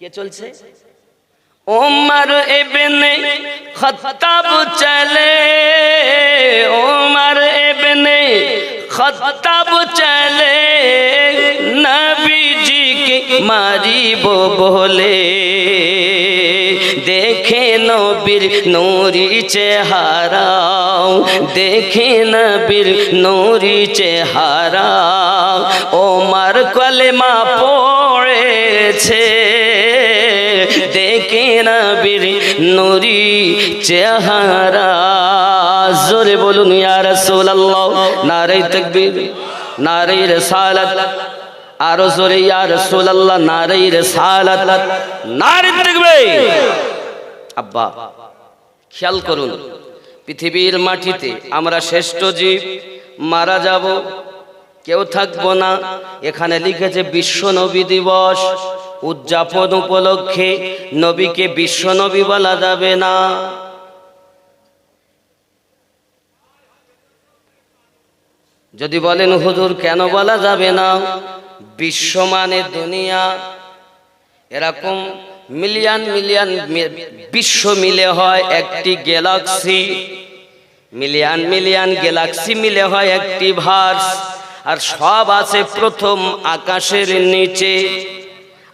কে চলছে? ওমর ইবনে খত্তাব চলে। ওমর ইবনে খত্তাব চলে। নবীজি কে মারিব বলে। দেখে নবীর নূরি চেহারাও দেখে নবীর নূরি চেহারা। ওমর কলেমা পড়েছে। নূরি চেহারা। জোরে বলুন, ইয়া রাসূলুল্লাহ। নারে তাকবীর নারে রিসালাত। আরও জোরে, ইয়া রাসূলুল্লাহ নারে রিসালাত। নারে তাকবীর। আব্বা, খেয়াল করুন, পৃথিবীর মাটিতে আমরা শ্রেষ্ঠ জীব, মারা যাব, কেউ থাকব না। এখানে লিখেছে বিশ্ব নবী দিবস। উদযাপন উপলক্ষে নবীকে বিশ্ব নবী বলা যাবে না। যদি বলেন, হুজুর, কেন বলা যাবে না? বিশ্ব মানে দুনিয়া এরকম মিলিয়ন মিলিয়ন বিশ্ব মিলে হয় একটি গ্যালাক্সি। মিলিয়ন মিলিয়ন গ্যালাক্সি মিলে হয় একটি ভার্স। আর সব আছে প্রথম আকাশের নিচে।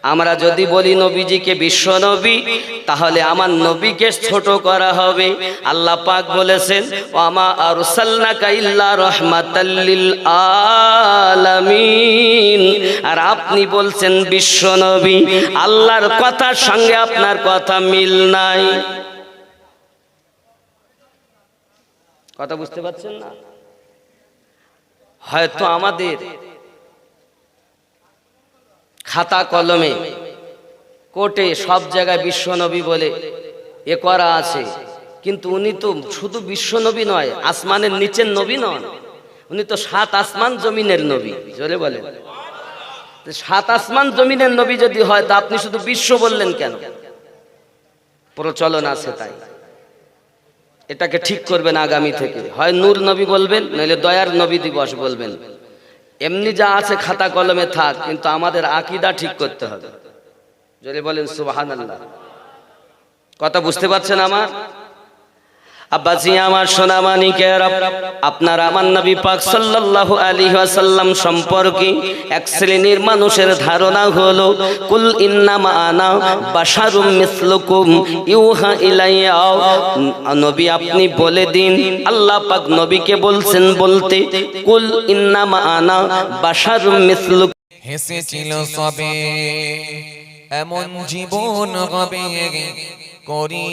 আমরা যদি বলি নবীজিকে বিশ্ব নবী, তাহলে আমার নবীকে ছোট করা হবে। আল্লাহ পাক বলেছেন, ওয়ামা আরসালনাকা ইল্লা রাহমাতাল লিল আলামিন। আর আপনি বলছেন, বিশ্ব নবী। আল্লাহর কথার সঙ্গে আপনার কথা মিল নাই। কথা বুঝতে পারছেন না? হয়তো আমাদের খাতা কলমে। কোর্টে সব জায়গায় বিশ্বনবী বলে এ করা আছে। কিন্তু উনি তো শুধু বিশ্বনবী নয়, আসমানের নিচের নবী নন। উনি তো সাত আসমান জমিনের নবী, জোরে বলেন। সাত আসমান জমিনের নবী যদি হয়, তা আপনি শুধু বিশ্ব বললেন কেন? প্রচলন আছে তাই। এটাকে ঠিক করবেন আগামী থেকে। হয় নূর নবী বলবেন, নইলে দয়ার নবী দিবস বলবেন। এমনি যা আছে খাতা কলমে থাক, কিন্তু আমাদের আকিদা ঠিক করতে হবে। যদি বলেন সুবাহান কথা বুঝতে পারছেন আমার? আব্বাজি, আমার সোনামানিকের আপনার আমার নবী পাক সাল্লাল্লাহু আলাইহি ওয়াসাল্লাম সম্পর্কে এক শ্রেণির মানুষের ধারণা হলো, কুল ইন্নামা আনা বাশারুম মিসলুকুম ইউহা ইলাইয়া। নবী, আপনি বলে দিন, আল্লাহ পাক নবীকে বলছেন বলতে, কুল ইন্নামা আনা বাশারুম মিসলুকুম হেসেছিল সবে, এমন জীবন হবে করি।